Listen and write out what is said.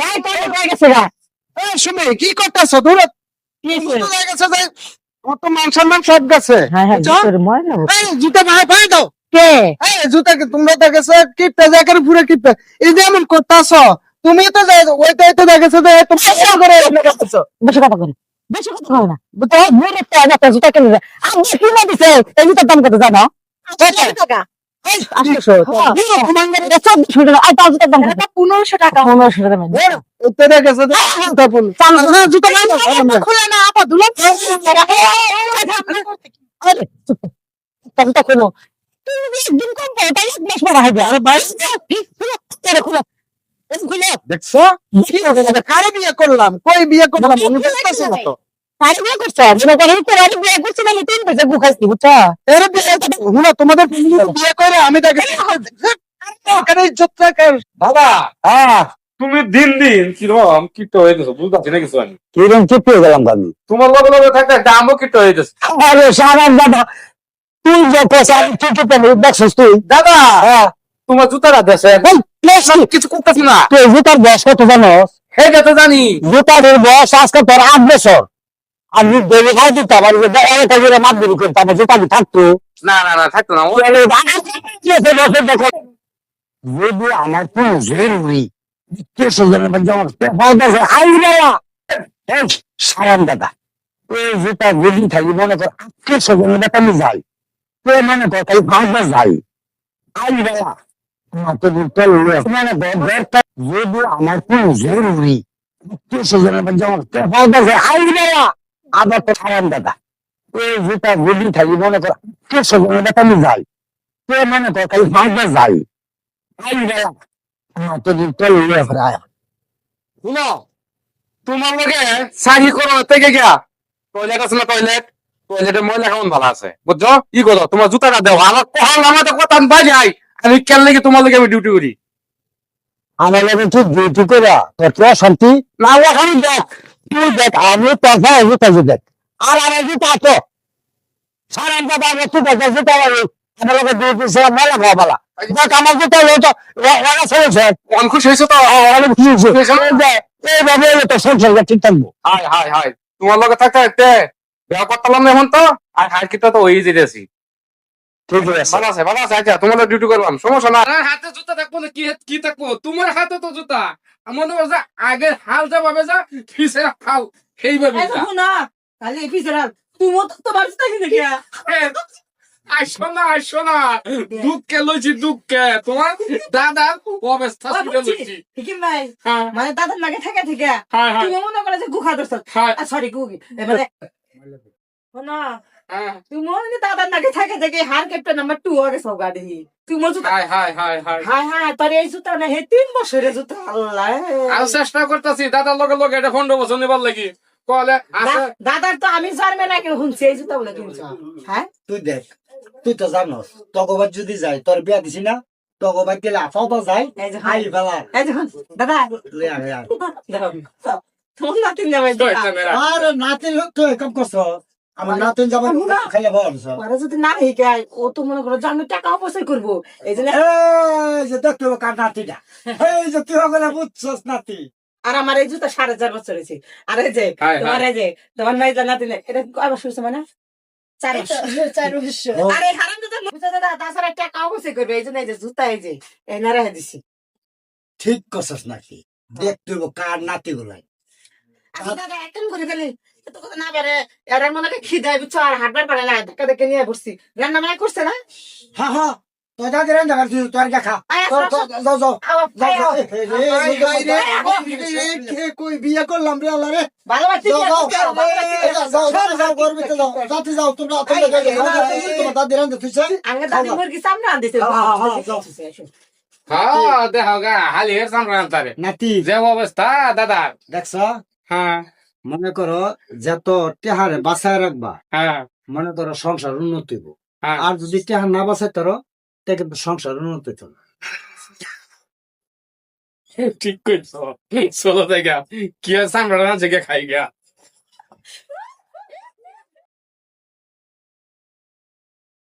নাই তো গেছে গা। এই সুমি কি করতেছ? দূর গেছে যে কত মান সম্মান সব গেছে। হ্যাঁ হ্যাঁ জুতা ভাই ভাই দাও। কে? এই জুতা কি তোমরা তো গেছে কিপটা জায়গার পুরো কিপটা। এই যে এমন করতেছ তুমি তো যাই ওইটাই তো দেখেছ যে তুমি করে বেশি কথা করে বেশি কথা কয় না। বুঝতে মুড়ে তো একটা জুতা কিনে আমি কিনে দিছে এই জুতার দাম কত জানো? টাকা। হ্যাঁ, পনেরোশো টাকা পনেরোশো উত্তরে গেছে। খুলে না আপা দুলো খোলো দেখছ বিয়ে করলাম কই বিয়ে করলাম করতেছো না তো তাই বিয়ে করছে মনে করেন তোর আগে বিয়ে করছে তিন পয়সা গুখাইছি বুঝছ? এর বিয়ে তোমাদের বিয়ে করে আমি দেখে এখানে ইজ্জত রাখার। দাদা হ্যাঁ। তুমি দিন দিন কীরকম কিট হয়ে গেছো বুঝতে না কিছু আমি। কিরম চুপ হয়ে গেলাম আমি তোমার লগে লগে থাকতে আমও কিট হয়ে গেছে। আরে দাদা তুই যে দেখছিস তুই। দাদা হ্যাঁ। তোমার জুতাটা দেশে কিছু করতেছি না। তুই জুতার বয়স কত জানোস সেটা তো জানি। জুতার বয়স আজকে তোর আট বছর। আমি দেবে খাই দিতাম আর করে মাত দিবি করতাম জুতা কি থাকতো। না না না থাকতো না যদি আমার কোন জরুরি সারান দাদা ওই জুতা গলি থাকি মনে কর আত্মীয় স্বজনের ব্যাপার আমি যাই। তো মনে কর তাই ভাবনা যাই। আই বেলা আমার লোক মানে দরকার যদি আমার কোন জরুরি স্বজনের ব্যাপার যেমন ভাবনা বেলা আবার তো সারান দাদা। ওই জুতা গলি থাকি মনে কর স্বজনের ব্যাপার আমি যাই। তো মনে কর তাই ভাবনা যাই। আই বেলা আমার তো দুটো লোক শুনো তোমার লগে সাহি করো থেকে গিয়া। টয়লেট আছে না টয়লেট টয়লেটে ময়লা কেমন ভালো আছে? বুঝছ? ই করো? তোমার জুতাটা দেও। আমার কথা আমি কেন লেগে তোমার লগে আমি ডিউটি করি? আমার লাগে তুই ডিউটি করে তোর শান্তি না দেখ। তুই দেখ আমি কথা জুতা দেখ। আর আমার জুতা তো সারা দাদা আমার তুই কথা লাগে আমার লাগে ডিউটি সে মেলা খাওয়া বলা দেখ আমার জুতা হলো তো ওরা চলেছে অন খুশি হয়েছো তো? অনেক খুশি হয়েছে। এইভাবে হলে তো ঠিক থাকব। হাই হাই হাই তোমার লগে থাকতে থাকতে বিয়া করতাম না এখন তো? আর হাই কিটা তো হয়ে যেতেছি ঠিক আছে ভালো আছে ভালো আছে আচ্ছা তোমার ডিউটি করলাম সমস্যা না আর হাতে জুতা থাকব না কি কি থাকব তোমার হাতে তো জুতা। মনে যে আগে হাল যা ভাবে যা পিছে হাল সেইভাবে। না তাহলে এই পিছনে তুমি তো তোমার সাথে দেখি এ, না আসো না। দুঃখে লইছি দুঃখে। তোমার দাদা অবস্থা শুনে লইছি। ভাই। হ্যাঁ। মানে দাদার নাকে থেকে থেকে। হ্যাঁ হ্যাঁ। তুমি মনে করে যে গুখা হ্যাঁ। সরি গুগি এবারে না তুমি মনে দাদার নাকে থেকে থেকে হার কেপটা নাম্বার টু হয়ে গেছে গাড়ি তুমি জুতা হাই হাই হাই হাই। হ্যাঁ হ্যাঁ তোর এই জুতা না হে তিন বছরের জুতা আল্লাহ। আর চেষ্টা করতেছি দাদার লগে লগে এটা পনেরো বছর নিবার লাগি। কলে দাদার তো আমি জানবে না কেন শুনছি এই জুতা বলে কিনছি। হ্যাঁ? তুই দেখ তুই তো জানোস যদি যাই তোর বিয়া দিছি না তগবার গেলে আফাও তো যাই এই যে আই বেলা দাদা। তোমার নাতিন যাবে। আরে নাতি লোক তুই কাম করছ। আমার নাতিন ওরা যদি না শিখায় ও তো মনে করো জানো টাকা অপচয় করব। এই জন্য এই যে দেখ তুই কার নাতিটা। এই যে তুই ওগুলা বুঝছস নাতি। আর আমার এই জুতা সাড়ে চার বছর হয়েছে। আর এই যে হাই, তোমার এই যে তোমার নাই জানা দিলে এটা কয় বছর হয়েছে মানে? চার বছর। চার বছর। আরে হারাম দাদা দাদা তাছাড়া টাকা অপচয় করবে। এই জন্য এই যে জুতা এই যে এই না রেখে দিছি। ঠিক করছস নাকি দেখ তুই কার নাতি গুলাই। আচ্ছা দাদা একদম করে গেলে এত কথা না পারে এরার মনে হয় খিদায় বুঝছ আর হাঁটবার পারে না ধাক্কা দেখে নিয়ে বসছি রান্না বান্না করছে না হ্যাঁ হ্যাঁ তোর যাবার তুই তোর তোর তোর- যাও যাও যে আয়, রে, আয়, এ, কে কই বিয়ে করলাম রে আল্লাহ রে ভালো যাও যাও যাও যাও যাও যাও যাতে যাও তোমরা তোমরা তোমার দাদি রান তুই আগে দাদি মুরগি সামনে আনতেছে হ্যাঁ, হ্যাঁ, হ্যাঁ, যাও। হ্যাঁ দেখো গা হালি এর সামনে আনতারে নাতি যে অবস্থা দাদা দেখছ হ্যাঁ মনে করো যত টেহারে বাঁচায় রাখবা। হ্যাঁ। মনে করো সংসার উন্নতি হইব। হ্যাঁ। আর যদি টেহার না বাঁচাই তারো তে কিন্তু সংসার উন্নতি হইত না। ঠিক কইছো। চলো দেখা। কি আছে আমরা না কে খাই গা